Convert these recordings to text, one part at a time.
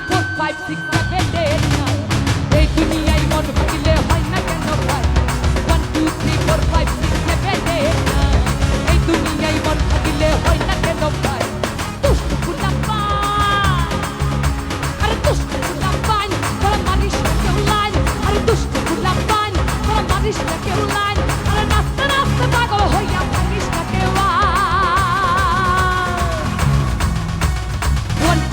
three, four, five, six, seven, eight, nine. এই দুনিয়ায় মন ভাঙিলে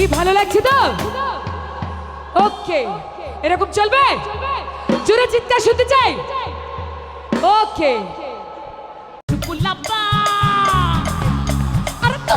কি ভালো লাগছে তো? ওকে এরকম চলবে? জোরে চিৎকার শুনতে চাই। ওকে আরে তো